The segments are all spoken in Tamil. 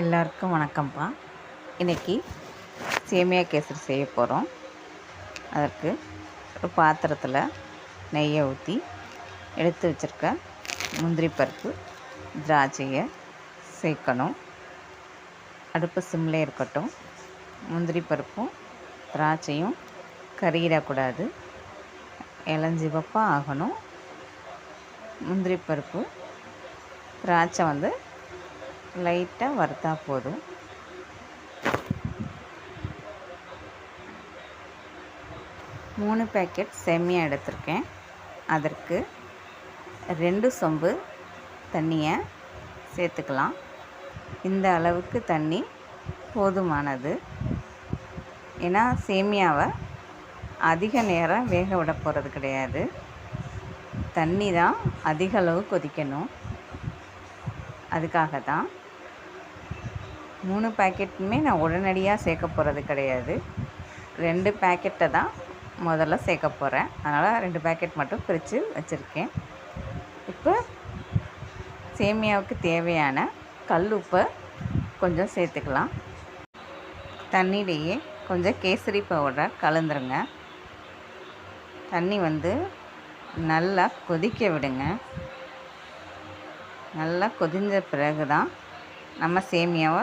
எல்லாருக்கும் வணக்கம்ப்பா. இன்றைக்கி சேமியா கேசரி செய்ய போகிறோம் அதற்கு ஒரு பாத்திரத்தில் நெய்யை ஊற்றி எடுத்து வச்சுருக்க முந்திரி பருப்பு திராட்சையை சேர்க்கணும். அடுப்பு சிம்லே இருக்கட்டும். முந்திரி பருப்பும் திராட்சையும் கறியிடக்கூடாது இளஞ்சிவப்பாக ஆகணும். முந்திரி பருப்பு திராட்சை வந்து லைட்டாக வறுத்தா போதும். மூணு பேக்கெட் சேமியா எடுத்திருக்கேன். அதற்கு ரெண்டு சொம்பு தண்ணியை சேர்த்துக்கலாம். இந்த அளவுக்கு தண்ணி போதுமானது. ஏன்னா சேமியாவை அதிக நேரம் வேக விட போகிறது கிடையாது. தண்ணி தான் அதிக அளவு கொதிக்கணும். அதுக்காக தான் மூணு பேக்கெட்டுமே நான் உடனடியாக சேர்க்க போகிறது கிடையாது. ரெண்டு பேக்கெட்டை தான் முதல்ல சேர்க்க போகிறேன். அதனால் ரெண்டு பேக்கெட் மட்டும் பிரித்து வச்சுருக்கேன். இப்போ சேமியாவுக்கு தேவையான கல் உப்பை கொஞ்சம் சேர்த்துக்கலாம். தண்ணியிலேயே கொஞ்சம் கேசரி பவுடர் கலந்துருங்க. தண்ணி வந்து நல்லா கொதிக்க விடுங்க. நல்லா கொதிஞ்ச பிறகு தான் நம்ம சேமியாவை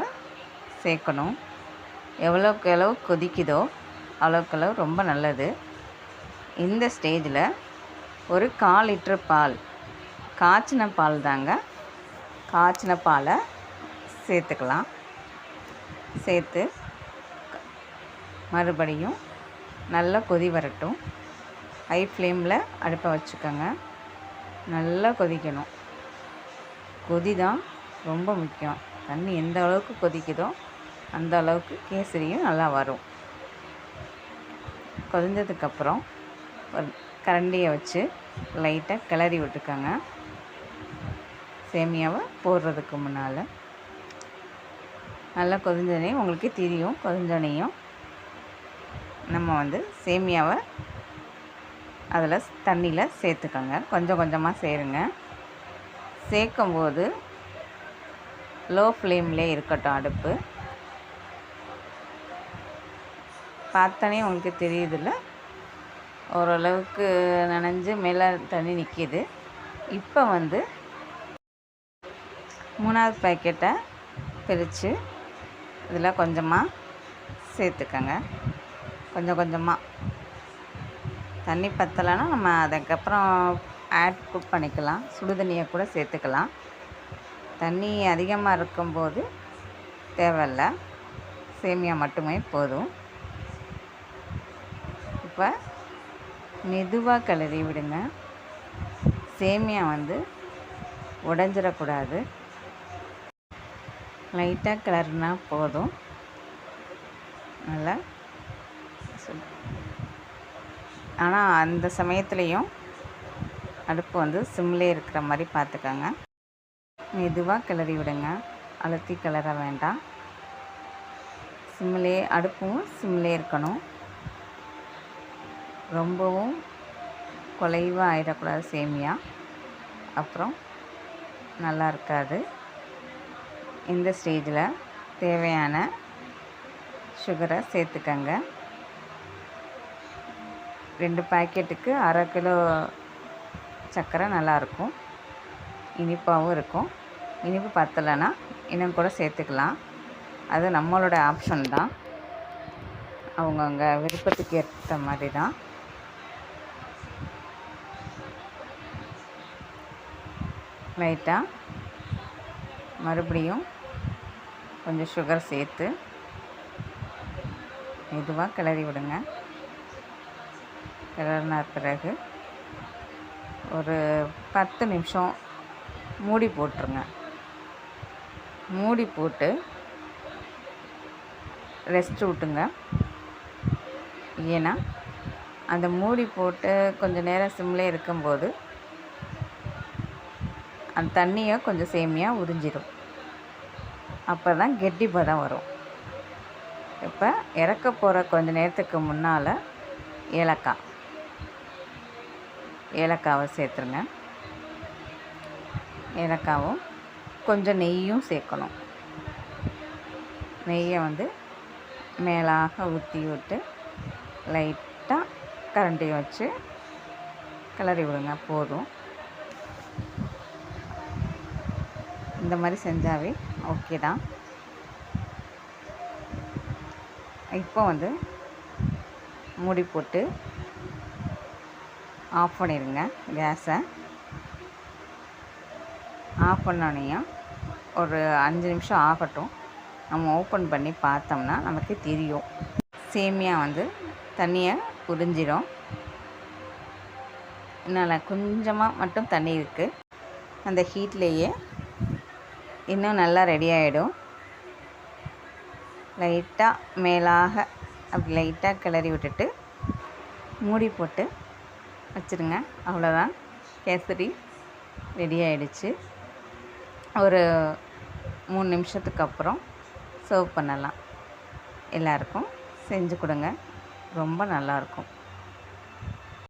சேர்க்கணும். எவ்வளோக்கு எவ்வளோ கொதிக்குதோ அவ்வளோக்களவு ரொம்ப நல்லது. இந்த ஸ்டேஜில் ஒரு கால் லிட்ரு பால் காய்ச்சின பால் தாங்க. காய்ச்சின பாலை சேர்த்துக்கலாம். சேர்த்து மறுபடியும் நல்லா கொதி வரட்டும். ஹை ஃப்ளேமில் அடுப்பை வச்சுக்கோங்க. நல்லா கொதிக்கணும். கொதி தான் ரொம்ப முக்கியம். தண்ணி எந்த அளவுக்கு கொதிக்குதோ அந்த அளவுக்கு கேசரியும் நல்லா வரும். கொதிஞ்சதுக்கப்புறம் ஒரு கரண்டியை வச்சு லைட்டாக கிளறி விட்டுக்கோங்க. சேமியாவை போடுறதுக்கு முன்னால். நல்லா கொதிஞ்சோடனே உங்களுக்கு தெரியும் கொதிஞ்சோடனையும் நம்ம வந்து சேமியாவை அதில் தண்ணியில் சேர்த்துக்கோங்க. கொஞ்சம் கொஞ்சமாக சேருங்க. சேர்க்கும்போது லோ ஃப்ளேம்லேயே இருக்கட்டும் அடுப்பு. காத்தனே உங்களுக்கு தெரியுதுல்ல? ஓரளவுக்கு நனைஞ்சு மேலே தண்ணி நிற்கிது இப்போ வந்து மூணாவது பேக்கெட்டை பிரித்து இதில் கொஞ்சமாக சேர்த்துக்கோங்க. கொஞ்சம் கொஞ்சமாக தண்ணி பத்தலைன்னா நம்ம அதுக்கப்புறம் ஆட் குக் பண்ணிக்கலாம். சுடு தண்ணியை கூட சேர்த்துக்கலாம். தண்ணி அதிகமாக இருக்கும்போது தேவையில்லை. சேமியா மட்டுமே போதும். அப்போ மெதுவாக கிளறி விடுங்க. சேமியா வந்து உடஞ்சிடக்கூடாது. லைட்டாக கிளறுனா போதும். நல்லா ஆனால் அந்த சமயத்துலேயும் அடுப்பு வந்து சிம்லே இருக்கிற மாதிரி பார்த்துக்கோங்க மெதுவாக கிளறி விடுங்க. அழுத்தி கிளற வேண்டாம். சிம்லே அடுப்பும் சிம்லே இருக்கணும். ரொம்பவும் குலைவாக ஆகிடக்கூடாது சேமியா. அப்புறம் நல்லா இருக்காது. இந்த ஸ்டேஜில் தேவையான சுகரை சேர்த்துக்கங்க. ரெண்டு பாக்கெட்டுக்கு அரை கிலோ சர்க்கரை நல்லாயிருக்கும் இனிப்பாகவும் இருக்கும். இனிப்பு பத்தலைன்னா இன்னும் கூட சேர்த்துக்கலாம். அது நம்மளோட ஆப்ஷன் தான். அவங்கவுங்க விருப்பத்துக்கு ஏற்ற மாதிரி தான். லைட்டாக மறுபடியும் கொஞ்சம் சுகர் சேர்த்து மெதுவாக கிளறி விடுங்க. கிளறின பிறகு ஒரு பத்து நிமிஷம் மூடி போட்டுருங்க. மூடி போட்டு ரெஸ்ட் விட்டுங்க. ஏன்னா அந்த மூடி போட்டு கொஞ்சம் நேரம் சிம்லே இருக்கும்போது அந்த தண்ணியை கொஞ்சம் சேமியாக உறிஞ்சிடும் அப்போ தான் கெட்டி பதம் வரும். இப்போ இறக்க போகிற கொஞ்ச நேரத்துக்கு முன்னால் ஏலக்காய். ஏலக்காவை சேர்த்துருங்க. ஏலக்காவும் கொஞ்சம் நெய்யும் சேர்க்கணும். நெய்யை வந்து மேலாக ஊற்றி விட்டு லைட்டாக கரண்டி வச்சு கிளறி விடுங்க போதும். இந்த மாதிரி செஞ்சாவே ஓகே தான். இப்போ வந்து மூடி போட்டு ஆஃப் பண்ணிடுங்க கேஸை ஆஃப் பண்ணோடனையும் ஒரு அஞ்சு நிமிஷம் ஆகட்டும். நம்ம ஓப்பன் பண்ணி பார்த்தோம்னா நமக்கு தெரியும். சேமியா வந்து தண்ணியை உறிஞ்சிடும் இன்னும் கொஞ்சமாக மட்டும் தண்ணி இருக்குது அந்த ஹீட்லேயே இன்னும் நல்லா ரெடி ஆகிடும் லைட்டாக மேலாக அப்படி லைட்டாக கிளறி விட்டுட்டு மூடி போட்டு வச்சுருங்க. அவ்வளோதான் கேசரி ரெடி ஆகிடுச்சு ஒரு மூணு நிமிஷத்துக்கு அப்புறம் சர்வ் பண்ணலாம். எல்லாருக்கும் செஞ்சு கொடுங்க. ரொம்ப நல்லாயிருக்கும்